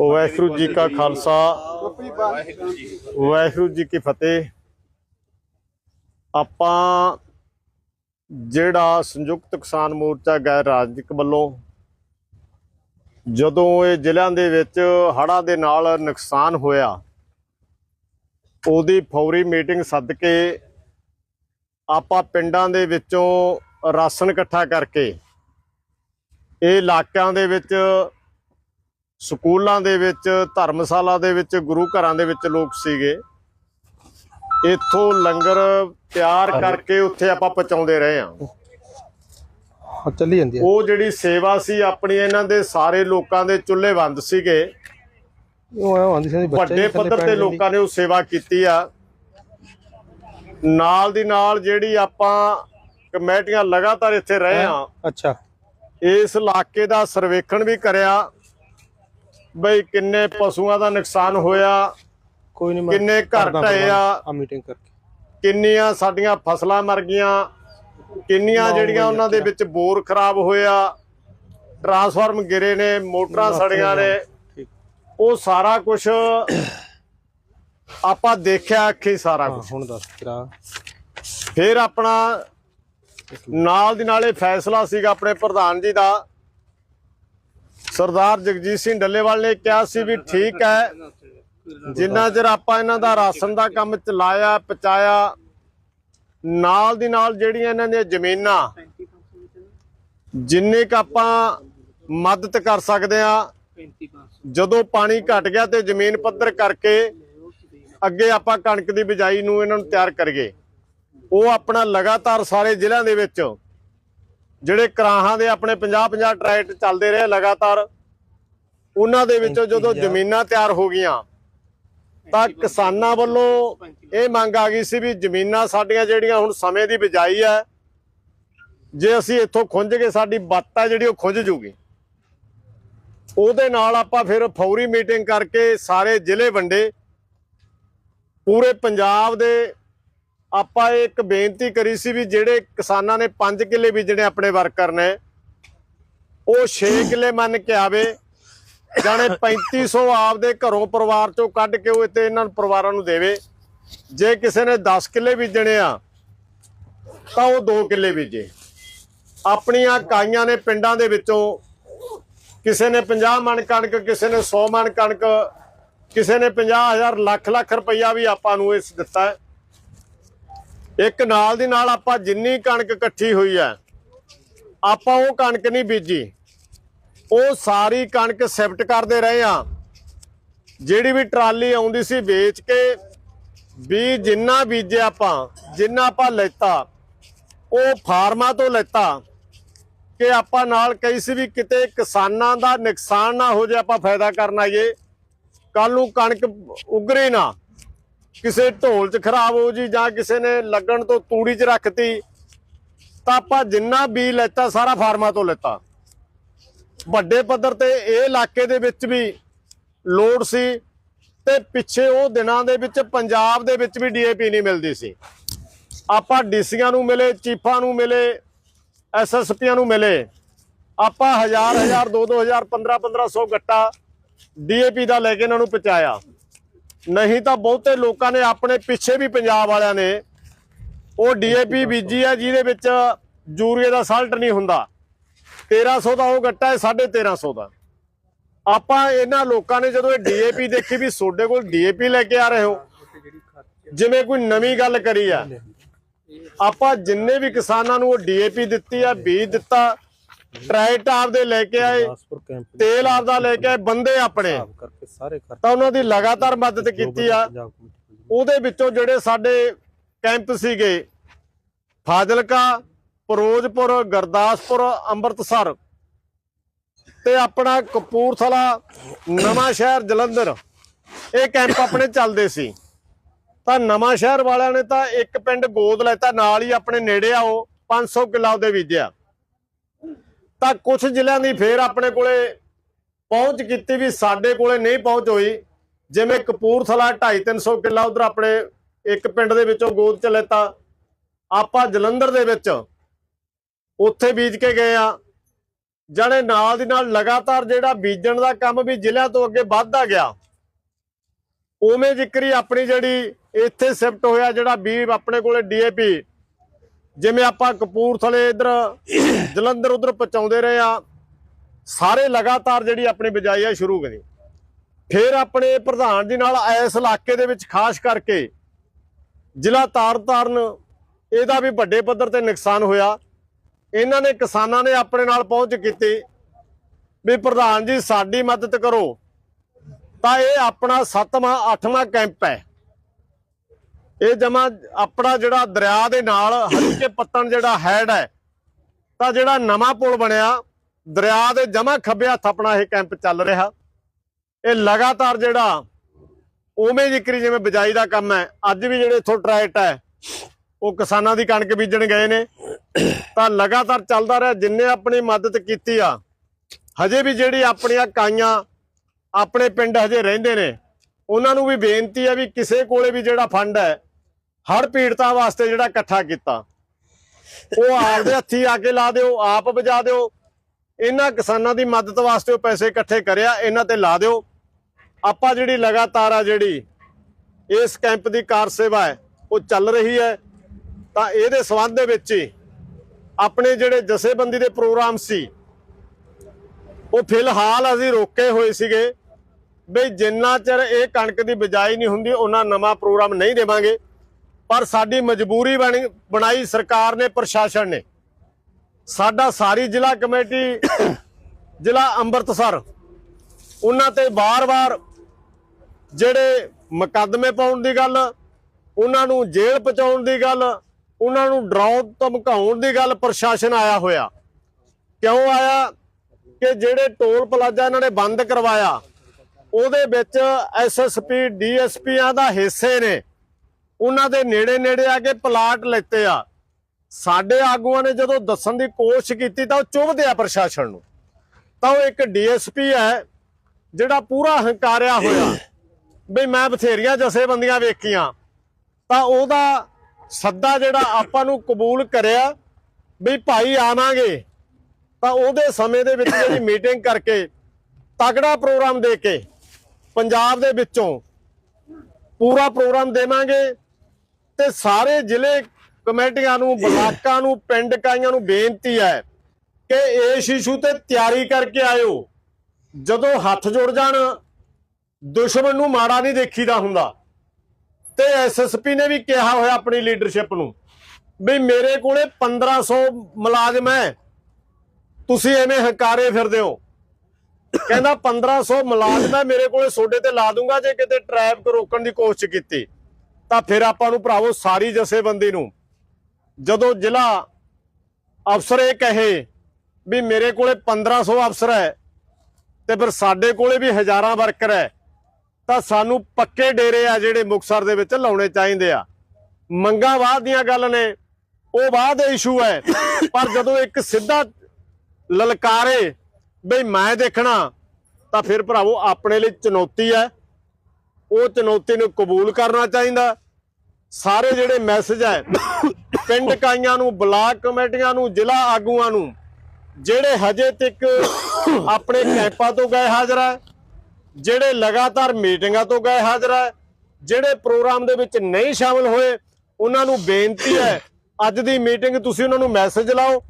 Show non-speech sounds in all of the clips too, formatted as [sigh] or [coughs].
ਵਾਹਿਗੁਰੂ ਜੀ ਕਾ ਖਾਲਸਾ। ਵਾਹਿਗੁਰੂ ਜੀ ਕੀ ਫਤਿਹ। ਆਪਾਂ ਜਿਹੜਾ ਸੰਯੁਕਤ ਕਿਸਾਨ ਮੋਰਚਾ ਗੈਰ ਰਾਜਨੀਤਿਕ ਵੱਲੋਂ ਜਦੋਂ ਇਹ ਜ਼ਿਲ੍ਹਿਆਂ ਦੇ ਵਿੱਚ ਹੜ੍ਹਾਂ ਦੇ ਨਾਲ ਨੁਕਸਾਨ ਹੋਇਆ, ਉਹਦੀ ਫੌਰੀ ਮੀਟਿੰਗ ਸੱਦ ਕੇ ਆਪਾਂ ਪਿੰਡਾਂ ਦੇ ਵਿੱਚੋਂ ਰਾਸ਼ਨ ਇਕੱਠਾ ਕਰਕੇ ਇਹ ਇਲਾਕਿਆਂ ਦੇ ਵਿੱਚ ਸਕੂਲਾਂ ਦੇ ਵਿੱਚ ਧਰਮਸ਼ਾਲਾ ਦੇ ਵਿੱਚ ਗੁਰੂ ਘਰਾਂ ਦੇ ਵਿੱਚ ਲੋਕ ਸੀਗੇ। ਇੱਥੋਂ ਲੰਗਰ ਤਿਆਰ ਕਰਕੇ ਉੱਥੇ ਆਪਾਂ ਪਹੁੰਚਾਉਂਦੇ ਰਹੇ ਚੱਲੀ ਜਾਂਦੀ ਹੈ। ਉਹ ਜਿਹੜੀ ਸੇਵਾ ਸੀ ਆਪਣੀ ਇਹਨਾਂ ਦੇ ਸਾਰੇ ਲੋਕਾਂ ਦੇ ਚੁੱਲ੍ਹੇ ਬੰਦ ਸੀਗੇ। ਉਹ ਐਂ ਆਂਦੀ ਸੀ ਬੱਚੇ ਵੱਡੇ ਪੱਧਰ ਤੇ ਲੋਕਾਂ ਨੇ ਉਹ ਸੇਵਾ ਕੀਤੀ ਆ। ਨਾਲ ਦੀ ਨਾਲ ਜਿਹੜੀ ਆਪਾਂ ਕਮੇਟੀਆਂ ਲਗਾਤਾਰ ਇੱਥੇ ਰਹੇ ਆ ਅੱਛਾ। ਇਸ ਇਲਾਕੇ ਦਾ ਸਰਵੇਖਣ ਵੀ ਕਰਿਆ। ਬਈ ਕਿੰਨੇ ਪਸ਼ੂਆਂ ਦਾ ਨੁਕਸਾਨ ਹੋਇਆ ਕੋਈ ਨਹੀਂ ਕਿੰਨੇ ਘਰ ਢਏ ਆ ਆ ਮੀਟਿੰਗ ਕਰਕੇ। ਕਿੰਨੀਆਂ ਸਾਡੀਆਂ ਫਸਲਾਂ ਮਰ ਗਈਆਂ ਕਿੰਨੀਆਂ ਜਿਹੜੀਆਂ ਉਹਨਾਂ ਦੇ ਵਿੱਚ ਬੋਰ ਖਰਾਬ ਹੋਇਆ ਟਰਾਂਸਫਾਰਮ ਗਿਰੇ ਨੇ ਮੋਟਰਾਂ ਸੜੀਆਂ ਨੇ। ਉਹ ਸਾਰਾ ਕੁਝ ਆਪਾਂ ਦੇਖਿਆ ਅੱਖੀ ਸਾਰਾ ਕੁਝ ਹੁਣ ਦੱਸ ਤੇਰਾ ਫਿਰ ਆਪਣਾ ਨਾਲ ਦੀ ਨਾਲੇ ਫੈਸਲਾ ਸੀਗਾ ਆਪਣੇ ਪ੍ਰਧਾਨ ਜੀ ਦਾ ਸਰਦਾਰ ਜਗਜੀਤ ਸਿੰਘ ਡੱਲੇਵਾਲ ਨੇ ਕਿਹਾ ਸੀ ਵੀ ਠੀਕ ਹੈ, ਜਿੰਨਾ ਚਿਰ ਆਪਾਂ ਇਹਨਾਂ ਦਾ ਰਾਸ਼ਨ ਦਾ ਕੰਮ ਚਲਾਇਆ, ਪਚਾਇਆ, ਨਾਲ ਦੀ ਨਾਲ ਜਿਹੜੀਆਂ ਇਹਨਾਂ ਦੀਆਂ ਜ਼ਮੀਨਾਂ, ਜਿੰਨੇ ਕ ਆਪਾਂ ਮਦਦ ਕਰ ਸਕਦੇ ਆ ਜਦੋਂ ਪਾਣੀ ਘਟ ਗਿਆ ਤੇ ਜ਼ਮੀਨ ਪੱਧਰ ਕਰਕੇ ਅੱਗੇ ਆਪਾਂ ਕਣਕ ਦੀ ਬਿਜਾਈ ਨੂੰ ਇਹਨਾਂ ਨੂੰ ਤਿਆਰ ਕਰੀਏ। ਉਹ ਆਪਣਾ ਲਗਾਤਾਰ ਸਾਰੇ ਜ਼ਿਲ੍ਹਿਆਂ ਦੇ ਵਿੱਚ ਜਿਹੜੇ ਕਰਾਹਾਂ ਦੇ ਆਪਣੇ 50-50 ਟਰੈਕਟ ਚੱਲਦੇ ਰਹੇ ਲਗਾਤਾਰ ਉਹਨਾਂ ਦੇ ਵਿੱਚੋਂ ਜਦੋਂ ਜ਼ਮੀਨਾਂ ਤਿਆਰ ਹੋ ਗਈਆਂ ਤਾਂ ਕਿਸਾਨਾਂ ਵੱਲੋਂ ਇਹ ਮੰਗ ਆ ਗਈ ਸੀ ਵੀ ਜ਼ਮੀਨਾਂ ਸਾਡੀਆਂ ਜਿਹੜੀਆਂ ਹੁਣ ਸਮੇਂ ਦੀ ਬਿਜਾਈ ਹੈ ਜੇ ਅਸੀਂ ਇੱਥੋਂ ਖੁੰਝ ਕੇ ਸਾਡੀ ਬੱਤ ਹੈ ਜਿਹੜੀ ਉਹ ਖੁੰਝ ਜੂਗੀ। ਉਹਦੇ ਨਾਲ ਆਪਾਂ ਫਿਰ ਫੌਰੀ ਮੀਟਿੰਗ ਕਰਕੇ ਸਾਰੇ ਜ਼ਿਲ੍ਹੇ ਵੰਡੇ ਪੂਰੇ ਪੰਜਾਬ ਦੇ ਆਪਾਂ ਇਹ ਇੱਕ ਬੇਨਤੀ ਕਰੀ ਸੀ ਵੀ ਜਿਹੜੇ ਕਿਸਾਨਾਂ ਨੇ 5 ਕਿੱਲੇ ਬੀਜਣੇ ਆਪਣੇ ਵਰਕਰ ਨੇ, ਉਹ 6 ਕਿੱਲੇ ਮੰਨ ਕੇ ਆਵੇ, ਜਾਣੇ 3500 ਆਪਦੇ ਘਰੋਂ ਪਰਿਵਾਰ ਚੋਂ ਕੱਢ ਕੇ ਉਹ ਇੱਥੇ ਇਹਨਾਂ ਨੂੰ ਪਰਿਵਾਰਾਂ ਨੂੰ ਦੇਵੇ। ਜੇ ਕਿਸੇ ਨੇ 10 ਕਿੱਲੇ ਬੀਜਣੇ ਆ, ਤਾਂ ਉਹ 2 ਕਿੱਲੇ ਬੀਜੇ। ਆਪਣੀਆਂ ਕਾਈਆਂ ਨੇ ਪਿੰਡਾਂ ਦੇ ਵਿੱਚੋਂ ਕਿਸੇ ਨੇ 50 ਮਣ ਕਣਕ, ਕਿਸੇ ਨੇ 100 ਮਣ ਕਣਕ, ਕਿਸੇ ਨੇ 50000 ਲੱਖ ਲੱਖ ਰੁਪਈਆ ਵੀ ਆਪਾਂ ਨੂੰ ਇਸ ਦਿੱਤਾ ਹੈ। ਇੱਕ ਨਾਲ ਦੀ ਨਾਲ ਆਪਾਂ ਜਿੰਨੀ ਕਣਕ ਇਕੱਠੀ ਹੋਈ ਹੈ, ਆਪਾਂ ਉਹ ਕਣਕ ਨਹੀਂ ਬੀਜੀ। ਉਹ ਸਾਰੀ ਕਣਕ ਸਿਫਟ ਕਰਦੇ ਰਹੇ ਆ ਜਿਹੜੀ ਵੀ ਟਰਾਲੀ ਆਉਂਦੀ ਸੀ ਵੇਚ ਕੇ, ਵੀ ਜਿੰਨਾ ਬੀਜਿਆ ਆਪਾਂ, ਜਿੰਨਾ ਆਪਾਂ ਲੈਤਾ, ਉਹ ਫਾਰਮਾਂ ਤੋਂ ਲੈਤਾ, ਕਿ ਆਪਾਂ ਨਾਲ ਕਹੀ ਸੀ ਵੀ ਕਿਤੇ ਕਿਸਾਨਾਂ ਦਾ ਨੁਕਸਾਨ ਨਾ ਹੋ ਜਾਏ, ਆਪਾਂ ਫਾਇਦਾ ਕਰਨ ਆਈਏ। ਕੱਲ ਨੂੰ ਕਣਕ ਉਗਰੇ ਨਾ। ਕਿਸੇ ਢੋਲ 'ਚ ਖਰਾਬ ਹੋ ਜੀ ਜਾਂ ਕਿਸੇ ਨੇ ਲੱਗਣ ਤੋਂ ਤੂੜੀ 'ਚ ਰੱਖਤੀ, ਤਾਂ ਆਪਾਂ ਜਿੰਨਾ ਬੀ ਲੈਤਾ, ਸਾਰਾ ਫਾਰਮਾਂ ਤੋਂ ਲੈਤਾ। ਵੱਡੇ ਪੱਧਰ ਤੇ ਇਹ ਇਲਾਕੇ ਦੇ ਵਿੱਚ ਵੀ ਲੋੜ ਸੀ ਤੇ ਪਿੱਛੇ ਉਹ ਦਿਨਾਂ ਦੇ ਵਿੱਚ ਪੰਜਾਬ ਦੇ ਵਿੱਚ ਵੀ ਡੀਏਪੀ ਨਹੀਂ ਮਿਲਦੀ ਸੀ। ਆਪਾਂ ਡੀਸੀਆਂ ਨੂੰ ਮਿਲੇ, ਚੀਫਾਂ ਨੂੰ ਮਿਲੇ ਐਸਐਸਪੀਆਂ ਨੂੰ ਮਿਲੇ। ਆਪਾਂ ਹਜ਼ਾਰ ਹਜ਼ਾਰ 2 2000 15 1500 ਗੱਟਾ ਡੀਏਪੀ ਦਾ ਲੈ ਕੇ ਇਹਨਾਂ ਨੂੰ ਪਹੁੰਚਾਇਆ। ਨਹੀਂ ਤਾਂ ਬਹੁਤੇ ਲੋਕਾਂ ਨੇ ਆਪਣੇ ਪਿੱਛੇ ਵੀ ਪੰਜਾਬ ਵਾਲਿਆਂ ਨੇ ਉਹ ਡੀਏਪੀ ਬੀਜੀ ਆ ਜਿਹਦੇ ਵਿੱਚ ਯੂਰੀਏ ਦਾ ਸਾਲਟ ਨਹੀਂ ਹੁੰਦਾ। 1300 ਦਾ ਉਹ ਗੱਟਾ ਹੈ 1350 ਦਾ। ਆਪਾਂ ਇਹਨਾਂ ਲੋਕਾਂ ਨੇ ਜਦੋਂ ਇਹ ਡੀਏਪੀ ਦੇਖੀ ਵੀ ਤੁਹਾਡੇ ਕੋਲ ਡੀਏਪੀ ਲੈ ਕੇ ਆ ਰਹੇ ਹੋ, ਜਿਵੇਂ ਕੋਈ ਨਵੀਂ ਗੱਲ ਕਰੀ ਆ। ਆਪਾਂ ਜਿੰਨੇ ਵੀ ਕਿਸਾਨਾਂ ਨੂੰ ਉਹ ਡੀਏਪੀ ਦਿੱਤੀ ਆ, ਬੀਜ ਦਿੱਤਾ ਟਰੈਕਟ ਆਪਦੇ ਲੈ ਕੇ ਆਏ ਤੇਲ ਆਪਦਾ ਲੈ ਕੇ ਆਏ ਬੰਦੇ ਆਪਣੇ। ਤਾਂ ਉਹਨਾਂ ਦੀ ਲਗਾਤਾਰ ਮਦਦ ਕੀਤੀ ਆ। ਉਹਦੇ ਵਿੱਚੋਂ ਜਿਹੜੇ ਸਾਡੇ ਕੈਂਪ ਸੀਗੇ ਫਾਜ਼ਿਲਕਾ ਫਿਰੋਜ਼ਪੁਰ ਗੁਰਦਾਸਪੁਰ ਅੰਮ੍ਰਿਤਸਰ ਤੇ ਆਪਣਾ ਕਪੂਰਥਲਾ ਨਵਾਂ ਸ਼ਹਿਰ ਜਲੰਧਰ ਇਹ ਕੈਂਪ ਆਪਣੇ ਚੱਲਦੇ ਸੀ। ਤਾਂ ਨਵਾਂ ਸ਼ਹਿਰ ਵਾਲਿਆਂ ਨੇ ਤਾਂ ਇੱਕ ਪਿੰਡ ਗੋਦ ਲੈਤਾ ਨਾਲ ਹੀ ਆਪਣੇ ਨੇੜੇ ਆ ਉਹ 500 ਕਿੱਲਾ ਉਹਦੇ ਬੀਜਿਆ ਤਾਂ ਕੁਝ ਜ਼ਿਲ੍ਹਿਆਂ ਦੀ ਫੇਰ ਆਪਣੇ ਕੋਲੇ ਪਹੁੰਚ ਕੀਤੀ ਵੀ ਸਾਡੇ ਕੋਲੇ ਨਹੀਂ ਪਹੁੰਚ ਹੋਈ। ਜਿਵੇਂ ਕਪੂਰਥਲਾ 2.5 300 ਕਿੱਲਾ ਉਧਰ ਆਪਣੇ ਇੱਕ ਪਿੰਡ ਦੇ ਵਿੱਚੋਂ ਗੋਦ ਚ ਲੈਤਾ ਆਪਾਂ ਜਲੰਧਰ ਦੇ ਵਿੱਚ ਉੱਥੇ ਬੀਜ ਕੇ ਗਏ ਆ ਜਣੇ ਨਾਲ ਦੀ ਨਾਲ ਲਗਾਤਾਰ ਜਿਹੜਾ ਬੀਜਣ ਦਾ ਕੰਮ ਵੀ ਜ਼ਿਲ੍ਹਿਆਂ ਤੋਂ ਅੱਗੇ ਵੱਧਦਾ ਗਿਆ। ਉਵੇਂ ਜ਼ਿਕਰੀ ਆਪਣੀ ਜਿਹੜੀ ਇੱਥੇ ਸ਼ਿਫਟ ਹੋਇਆ ਜਿਹੜਾ ਬੀ ਆਪਣੇ ਕੋਲੇ ਡੀਏਪੀ ਜਿਵੇਂ ਆਪਾਂ ਕਪੂਰਥਲੇ ਇਧਰ [coughs] ਜਲੰਧਰ ਉਧਰ ਪਹੁੰਚਾਉਂਦੇ ਰਹੇ ਆ ਸਾਰੇ ਲਗਾਤਾਰ ਜਿਹੜੀ ਆਪਣੀ ਬਿਜਾਈ ਆ ਸ਼ੁਰੂ ਕਰੀ ਫਿਰ ਆਪਣੇ ਪ੍ਰਧਾਨ ਜੀ ਨਾਲ ਇਸ ਇਲਾਕੇ ਦੇ ਵਿੱਚ ਖਾਸ ਕਰਕੇ ਜ਼ਿਲ੍ਹਾ ਤਾਰਤਾਰਨ ਇਹਦਾ ਵੀ ਵੱਡੇ ਪੱਧਰ ਤੇ ਨੁਕਸਾਨ ਹੋਇਆ। ਇਹਨਾਂ ਨੇ ਕਿਸਾਨਾਂ ਨੇ ਆਪਣੇ ਨਾਲ ਪਹੁੰਚ ਕੀਤੀ ਵੀ ਪ੍ਰਧਾਨ ਜੀ ਸਾਡੀ ਮਦਦ ਕਰੋ। ਤਾਂ ਇਹ ਆਪਣਾ 7ਵਾਂ 8ਵਾਂ ਕੈਂਪ ਹੈ। ਇਹ ਜਮਾ ਆਪਣਾ ਜਿਹੜਾ ਦਰਿਆ ਦੇ ਨਾਲ ਹਲਕੇ ਪੱਤਣ ਜਿਹੜਾ ਹੈਡ ਹੈ, ਤਾਂ ਜਿਹੜਾ ਨਵਾਂ ਪੁਲ ਬਣਿਆ, ਦਰਿਆ ਦੇ ਜਮਾ ਖੱਬੇ ਹੱਥ ਆਪਣਾ ਇਹ ਕੈਂਪ ਚੱਲ ਰਿਹਾ। ਇਹ ਲਗਾਤਾਰ ਜਿਹੜਾ ਉਵੇਂ ਜ਼ਿਕਰੀ ਜਿਵੇਂ ਬਿਜਾਈ ਦਾ ਕੰਮ ਹੈ, ਅੱਜ ਵੀ ਜਿਹੜੇ ਇਥੋਂ ਟਰੈਕਟ ਹੈ, ਉਹ ਕਿਸਾਨਾਂ ਦੀ ਕਣਕ ਬੀਜਣ ਗਏ ਨੇ। ਤਾਂ ਲਗਾਤਾਰ ਚੱਲਦਾ ਰਿਹਾ, ਜਿੰਨੇ ਆਪਣੀ ਮਦਦ ਕੀਤੀ ਆ, ਹਜੇ ਵੀ ਜਿਹੜੀ ਆਪਣੀਆਂ ਕਾਈਆਂ ਆਪਣੇ ਪਿੰਡ ਹਜੇ ਰਹਿੰਦੇ ਨੇ, ਉਹਨਾਂ ਨੂੰ ਵੀ ਬੇਨਤੀ ਹੈ ਵੀ ਕਿਸੇ ਕੋਲੇ ਵੀ ਜਿਹੜਾ ਫੰਡ ਹੈ ਹੜ ਪੀੜਤਾਂ ਵਾਸਤੇ ਜਿਹੜਾ ਇਕੱਠਾ ਕੀਤਾ। ਉਹ ਆਪਦੇ ਹੱਥੀ ਆ ਕੇ ਲਾ ਦਿਓ, ਆਪ ਵਜਾ ਦਿਓ। ਇਹਨਾਂ ਕਿਸਾਨਾਂ ਦੀ ਮਦਦ ਵਾਸਤੇ ਉਹ ਪੈਸੇ ਇਕੱਠੇ ਕਰਿਆ, ਇਹਨਾਂ ਤੇ ਲਾ ਦਿਓ। ਆਪਾਂ ਜਿਹੜੀ ਲਗਾਤਾਰ ਆ ਜਿਹੜੀ ਇਸ ਕੈਂਪ ਦੀ ਕਾਰ ਸੇਵਾ ਹੈ, ਉਹ ਚੱਲ ਰਹੀ ਹੈ। ਤਾਂ ਇਹਦੇ ਸਬੰਧ ਦੇ ਵਿੱਚ ਹੀ ਆਪਣੇ ਜਿਹੜੇ ਜਥੇਬੰਦੀ ਦੇ ਪ੍ਰੋਗਰਾਮ ਸੀ, ਉਹ ਫਿਲਹਾਲ ਅਸੀਂ ਰੋਕੇ ਹੋਏ ਸੀਗੇ। ਵੀ ਜਿੰਨਾ ਚਿਰ ਇਹ ਕਣਕ ਦੀ ਬਿਜਾਈ ਨਹੀਂ ਹੁੰਦੀ, ਉਹਨਾਂ ਨਵਾਂ ਪ੍ਰੋਗਰਾਮ ਨਹੀਂ ਦੇਵਾਂਗੇ। ਪਰ ਸਾਡੀ ਮਜਬੂਰੀ ਬਣੀ ਬਣਾਈ ਸਰਕਾਰ ਨੇ, ਪ੍ਰਸ਼ਾਸਨ ਨੇ। ਸਾਡਾ ਸਾਰੀ ਜ਼ਿਲ੍ਹਾ ਕਮੇਟੀ, ਜ਼ਿਲ੍ਹਾ ਅੰਮ੍ਰਿਤਸਰ, ਉਹਨਾਂ ਤੇ ਵਾਰ-ਵਾਰ ਜਿਹੜੇ ਮੁਕੱਦਮੇ ਪਾਉਣ ਦੀ ਗੱਲ, ਉਹਨਾਂ ਨੂੰ ਜੇਲ੍ਹ ਪਹੁੰਚਾਉਣ ਦੀ ਗੱਲ, ਉਹਨਾਂ ਨੂੰ ਡਰਾਉਣ ਧਮਕਾਉਣ ਦੀ ਗੱਲ ਪ੍ਰਸ਼ਾਸਨ ਆਇਆ ਹੋਇਆ। ਕਿਉਂ ਆਇਆ? ਕਿ ਜਿਹੜੇ ਟੋਲ ਪਲਾਜ਼ਾ ਇਹਨਾਂ ਨੇ ਬੰਦ ਕਰਵਾਇਆ, ਉਹਦੇ ਵਿੱਚ ਐਸਐਸਪੀ ਡੀਐਸਪੀਆਂ ਦਾ ਹਿੱਸੇ ਨੇ। ਉਹਨਾਂ ਦੇ ਨੇੜੇ ਨੇੜੇ ਆ ਕੇ ਪਲਾਟ ਲੈਤੇ ਆ। ਸਾਡੇ ਆਗੂਆਂ ਨੇ ਜਦੋਂ ਦੱਸਣ ਦੀ ਕੋਸ਼ਿਸ਼ ਕੀਤੀ ਤਾਂ ਉਹ ਚੁੱਭਦੇ ਆ ਪ੍ਰਸ਼ਾਸਨ ਨੂੰ। ਤਾਂ ਉਹ ਇੱਕ ਡੀਐਸਪੀ ਹੈ, ਜਿਹੜਾ ਪੂਰਾ ਹੰਕਾਰਿਆ ਹੋਇਆ। ਵੀ ਮੈਂ ਬਥੇਰੀਆਂ ਜਥੇਬੰਦੀਆਂ ਵੇਖੀਆਂ। ਤਾਂ ਉਹਦਾ ਸੱਦਾ ਜਿਹੜਾ ਆਪਾਂ ਨੂੰ ਕਬੂਲ ਕਰਿਆ ਵੀ ਭਾਈ ਆਵਾਂਗੇ। ਤਾਂ ਉਹਦੇ ਸਮੇਂ ਦੇ ਵਿੱਚ ਜਿਹੜੀ ਮੀਟਿੰਗ ਕਰਕੇ ਤਗੜਾ ਪ੍ਰੋਗਰਾਮ ਦੇ ਕੇ ਪੰਜਾਬ ਦੇ ਵਿੱਚੋਂ ਪੂਰਾ ਪ੍ਰੋਗਰਾਮ ਦੇਵਾਂਗੇ। ਤੇ ਸਾਰੇ ਜ਼ਿਲ੍ਹੇ ਕਮੇਟੀਆਂ ਨੂੰ, ਬਲਾਕਾਂ ਨੂੰ, ਪਿੰਡ ਕਾਈਆਂ ਨੂੰ ਬੇਨਤੀ ਹੈ ਕਿ ਇਸ ਇਸ਼ੂ ਤੇ ਤਿਆਰੀ ਕਰਕੇ ਆਇਓ। ਜਦੋਂ ਹੱਥ ਜੁੜ ਜਾਣ, ਦੁਸ਼ਮਣ ਨੂੰ ਮਾੜਾ ਨਹੀਂ ਦੇਖੀਦਾ ਹੁੰਦਾ। ਤੇ ਐਸਐਸਪੀ ਨੇ ਵੀ ਕਿਹਾ ਹੋਇਆ ਆਪਣੀ ਲੀਡਰਸ਼ਿਪ ਨੂੰ ਵੀ ਮੇਰੇ ਕੋਲੇ 1500 ਮੁਲਾਜ਼ਮ ਹੈ। ਤੁਸੀਂ ਐਵੇਂ ਹੰਕਾਰੇ ਫਿਰਦੇ ਹੋ। ਕਹਿੰਦਾ 1500 ਮੁਲਾਜ਼ਮ ਹੈ, ਮੇਰੇ ਕੋਲੇ ਸੋਡੇ ਤੇ ਲਾ ਦੂੰਗਾ, ਜੇ ਕਿਤੇ ਟ੍ਰੈਫਿਕ ਰੋਕਣ ਦੀ ਕੋਸ਼ਿਸ਼ ਕੀਤੀ। ਤਾਂ ਫਿਰ ਆਪਾਂ ਨੂੰ ਭਰਾਵੋ ਸਾਰੀ ਜਥੇਬੰਦੀ ਨੂੰ, ਜਦੋਂ ਜ਼ਿਲ੍ਹਾ ਅਫਸਰ ਇਹ ਕਹੇ ਵੀ ਮੇਰੇ ਕੋਲੇ 1500 ਅਫਸਰ ਹੈ ਤੇ ਫਿਰ ਸਾਡੇ ਕੋਲੇ ਵੀ ਹਜ਼ਾਰਾਂ ਵਰਕਰ ਹੈ, ਤਾਂ ਸਾਨੂੰ ਪੱਕੇ ਡੇਰੇ ਆ ਜਿਹੜੇ ਮੁਕਸਰ ਦੇ ਵਿੱਚ ਲਾਉਣੇ ਚਾਹੀਦੇ ਆ। ਮੰਗਾਂ ਬਾਅਦ ਦੀਆਂ ਗੱਲ ਨੇ, ਉਹ ਬਾਅਦ ਇਸ਼ੂ ਹੈ, ਪਰ ਜਦੋਂ ਇੱਕ ਸਿੱਧਾ ਲਲਕਾਰੇ ਬਈ ਮੈਂ ਦੇਖਣਾ, ਤਾਂ ਫਿਰ ਭਰਾਵੋ ਆਪਣੇ ਲਈ ਚੁਣੌਤੀ ਹੈ। ਉਹ ਚੁਣੌਤੀ ਨੂੰ ਕਬੂਲ ਕਰਨਾ ਚਾਹੀਦਾ। ਸਾਰੇ ਜਿਹੜੇ ਮੈਸੇਜ ਹੈ, ਪਿੰਡ ਕਾਈਆਂ ਨੂੰ, ਬਲਾਕ ਕਮੇਟੀਆਂ ਨੂੰ, ਜ਼ਿਲ੍ਹਾ ਆਗੂਆਂ ਨੂੰ, ਜਿਹੜੇ ਹਜੇ ਤੱਕ ਆਪਣੇ ਕੈਂਪਾਂ ਤੋਂ ਗਏ ਹਾਜ਼ਰ ਹੈ, ਜਿਹੜੇ ਲਗਾਤਾਰ ਮੀਟਿੰਗਾਂ ਤੋਂ ਗਏ ਹਾਜ਼ਰ ਹੈ, ਜਿਹੜੇ ਪ੍ਰੋਗਰਾਮ ਦੇ ਵਿੱਚ ਨਹੀਂ ਸ਼ਾਮਲ ਹੋਏ, ਉਹਨਾਂ ਨੂੰ ਬੇਨਤੀ ਹੈ, ਅੱਜ ਦੀ ਮੀਟਿੰਗ ਤੁਸੀਂ ਉਹਨਾਂ ਨੂੰ ਮੈਸੇਜ ਲਾਓ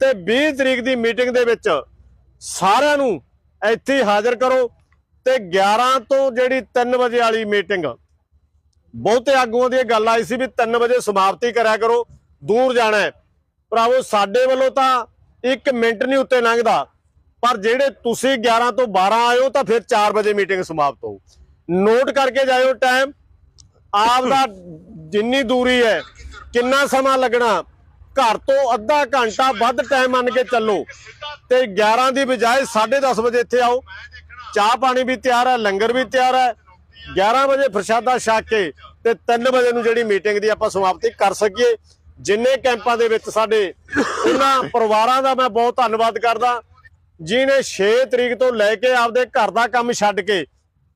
ਤੇ 20 ਤਰੀਕ ਦੀ ਮੀਟਿੰਗ ਦੇ ਵਿੱਚ ਸਾਰਿਆਂ ਨੂੰ ਇੱਥੇ ਹਾਜ਼ਰ ਕਰੋ। ਤੇ 11 ਤੋਂ ਜਿਹੜੀ 3 ਵਜੇ ਵਾਲੀ ਮੀਟਿੰਗ ਬਹੁਤੇ ਆਗੂਆਂ ਦੀ ਇਹ ਗੱਲ ਆਈ ਸੀ ਵੀ 3 ਵਜੇ ਸਮਾਪਤੀ ਕਰਿਆ ਕਰੋ, ਦੂਰ ਜਾਣਾ ਹੈ। ਭਰਾਵੋ, ਸਾਡੇ ਵੱਲੋਂ ਤਾਂ 1 ਮਿੰਟ ਨਹੀਂ ਉੱਤੇ ਲੰਘਦਾ। ਪਰ ਜਿਹੜੇ ਤੁਸੀਂ 11 ਤੋਂ 12 ਆਇਓ ਤਾਂ ਫਿਰ 4 ਵਜੇ ਮੀਟਿੰਗ ਸਮਾਪਤ ਹੋਊ। ਨੋਟ ਕਰਕੇ ਜਾਇਓ ਟਾਈਮ ਆਪ ਦਾ ਜਿੰਨੀ ਦੂਰੀ ਹੈ, ਕਿੰਨਾ ਸਮਾਂ ਲੱਗਣਾ, ਘਰ ਤੋਂ ਅੱਧਾ ਘੰਟਾ ਵੱਧ ਟਾਈਮ ਮੰਨ ਕੇ ਚੱਲੋ। ਤੇ 11 ਦੀ ਬਜਾਏ 10:30 ਵਜੇ ਇੱਥੇ ਆਓ। ਚਾਹ ਪਾਣੀ ਵੀ ਤਿਆਰ ਹੈ, ਲੰਗਰ ਵੀ ਤਿਆਰ ਹੈ। 11 ਵਜੇ ਪ੍ਰਸ਼ਾਦਾ ਛਕ ਕੇ ਤੇ 3 ਵਜੇ ਨੂੰ ਜਿਹੜੀ ਮੀਟਿੰਗ ਦੀ ਆਪਾਂ ਸਮਾਪਤੀ ਕਰ ਸਕੀਏ। ਜਿੰਨੇ ਕੈਂਪਾਂ ਦੇ ਵਿੱਚ ਸਾਡੇ ਉਹਨਾਂ ਪਰਿਵਾਰਾਂ ਦਾ ਮੈਂ ਬਹੁਤ ਧੰਨਵਾਦ ਕਰਦਾ। ਜਿਨੇ 6 ਤਰੀਕ ਤੋਂ ਲੈ ਕੇ ਆਪਦੇ ਘਰ ਦਾ ਕੰਮ ਛੱਡ ਕੇ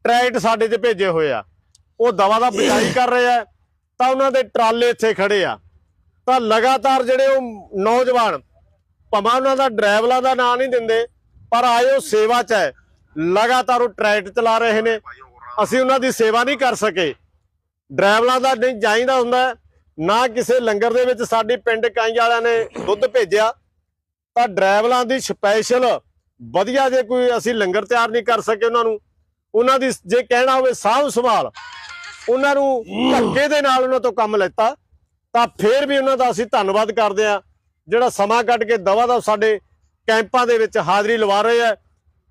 ਟਰੈਕਟ ਸਾਡੇ 'ਚ ਭੇਜੇ ਹੋਏ ਆ। ਉਹ ਦਵਾ ਦਾ ਬਿਜਾਈ ਕਰ ਰਹੇ ਆ, ਤਾਂ ਉਹਨਾਂ ਦੇ ਟਰਾਲੇ ਇੱਥੇ ਖੜੇ ਆ। ਤਾਂ ਲਗਾਤਾਰ ਜਿਹੜੇ ਉਹ ਨੌਜਵਾਨ, ਭਾਵੇਂ ਉਹਨਾਂ ਦਾ, ਡਰਾਈਵਰਾਂ ਦਾ ਨਾਂ ਨਹੀਂ ਦਿੰਦੇ, ਪਰ ਆਏ ਉਹ ਸੇਵਾ 'ਚ ਹੈ। ਲਗਾਤਾਰ ਉਹ ਟਰੈਕਟਰ ਚਲਾ ਰਹੇ ਨੇ। ਅਸੀਂ ਉਹਨਾਂ ਦੀ ਸੇਵਾ ਨਹੀਂ ਕਰ ਸਕੇ। ਡਰਾਈਵਰਾਂ ਦਾ ਨਹੀਂ ਚਾਹੀਦਾ ਹੁੰਦਾ। ਨਾ ਕਿਸੇ ਲੰਗਰ ਦੇ ਵਿੱਚ ਸਾਡੀ ਪਿੰਡ ਕਾਈ ਵਾਲਿਆਂ ਨੇ ਦੁੱਧ ਭੇਜਿਆ। ਤਾਂ ਡਰਾਈਵਰਾਂ ਦੀ ਸਪੈਸ਼ਲ ਵਧੀਆ ਜੇ ਕੋਈ ਅਸੀਂ ਲੰਗਰ ਤਿਆਰ ਨਹੀਂ ਕਰ ਸਕੇ ਉਹਨਾਂ ਨੂੰ। ਉਹਨਾਂ ਦੀ ਜੇ ਕਹਿਣਾ ਹੋਵੇ ਸਾਂਭ ਸੰਭਾਲ, ਉਹਨਾਂ ਨੂੰ ਧੱਕੇ ਦੇ ਨਾਲ ਉਹਨਾਂ ਤੋਂ ਕੰਮ ਲੈਤਾ। ਤਾਂ ਫੇਰ ਵੀ ਉਹਨਾਂ ਦਾ ਅਸੀਂ ਧੰਨਵਾਦ ਕਰਦੇ ਆ ਜਿਹੜਾ ਸਮਾਂ ਕੱਢ ਕੇ ਦਵਾ ਦਾ ਸਾਡੇ ਕੈਂਪਾਂ ਦੇ ਵਿੱਚ ਹਾਜ਼ਰੀ ਲਵਾ ਰਹੇ ਆ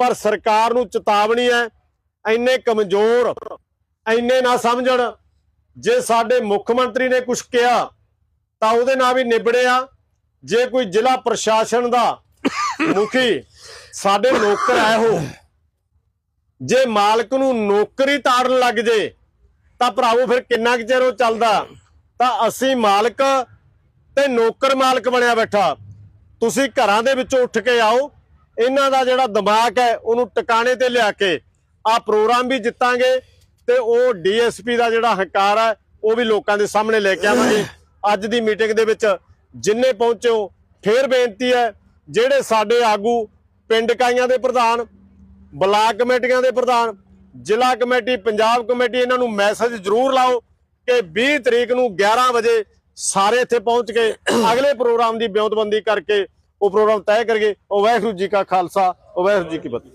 ਪਰ ਸਰਕਾਰ ਨੂੰ ਚੇਤਾਵਨੀ ਹੈ, ਇੰਨੇ ਕਮਜ਼ੋਰ, ਇੰਨੇ ਨਾ ਸਮਝਣ। ਜੇ ਸਾਡੇ ਮੁੱਖ ਮੰਤਰੀ ਨੇ ਕੁਝ ਕਿਹਾ, ਤਾਂ ਉਹਦੇ ਨਾਲ ਵੀ ਨਿਬੜਿਆ। ਜੇ ਕੋਈ ਜ਼ਿਲ੍ਹਾ ਪ੍ਰਸ਼ਾਸਨ ਦਾ ਮੁਖੀ ਸਾਡੇ ਨੌਕਰ ਹੈ ਉਹ, ਜੇ ਮਾਲਕ ਨੂੰ ਨੌਕਰੀ ਤਾੜਨ ਲੱਗ ਜੇ, ਤਾਂ ਭਰਾਵੋ ਫਿਰ ਕਿੰਨਾ ਕੁ ਚਿਰ ਉਹ ਚੱਲਦਾ? ਤਾਂ ਅਸੀਂ ਮਾਲਕ ਤੇ ਨੌਕਰ ਮਾਲਕ ਬਣਿਆ ਬੈਠਾ। ਤੁਸੀਂ ਘਰਾਂ ਦੇ ਵਿੱਚੋਂ ਉੱਠ ਕੇ ਆਓ ਇਹਨਾਂ ਦਾ ਜਿਹੜਾ ਦਿਮਾਗ ਹੈ, ਉਹਨੂੰ ਟਿਕਾਣੇ ਤੇ ਲਿਆ ਕੇ ਆ ਪ੍ਰੋਗਰਾਮ ਵੀ ਜਿੱਤਾਂਗੇ ਤੇ ਉਹ ਡੀਐਸਪੀ ਦਾ ਜਿਹੜਾ ਹੰਕਾਰ ਹੈ, ਉਹ ਵੀ ਲੋਕਾਂ ਦੇ ਸਾਹਮਣੇ ਲੈ ਕੇ ਆਵਾਂਗੇ। ਅੱਜ ਦੀ ਮੀਟਿੰਗ ਦੇ ਵਿੱਚ ਜਿੰਨੇ ਪਹੁੰਚੋ, ਫੇਰ ਬੇਨਤੀ ਹੈ, ਜਿਹੜੇ ਸਾਡੇ ਆਗੂ ਪਿੰਡ ਕਾਈਆਂ ਦੇ ਪ੍ਰਧਾਨ, ਬਲਾਕ ਕਮੇਟੀਆਂ ਦੇ ਪ੍ਰਧਾਨ, ਜ਼ਿਲ੍ਹਾ ਕਮੇਟੀ, ਪੰਜਾਬ ਕਮੇਟੀ, ਇਹਨਾਂ ਨੂੰ ਮੈਸੇਜ ਜ਼ਰੂਰ ਲਾਓ ਕਿ 20 ਤਰੀਕ ਨੂੰ 11 ਵਜੇ ਸਾਰੇ ਇੱਥੇ ਪਹੁੰਚ ਕੇ ਅਗਲੇ ਪ੍ਰੋਗਰਾਮ ਦੀ ਬਿਉਂਤਬੰਦੀ ਕਰਕੇ ਉਹ ਪ੍ਰੋਗਰਾਮ ਤੈਅ ਕਰੀਏ ਉਹ ਵਾਹਿਗੁਰੂ ਜੀ ਕਾ ਖਾਲਸਾ ਉਹ ਵਾਹਿਗੁਰੂ ਜੀ ਕੀ ਫਤਿਹ।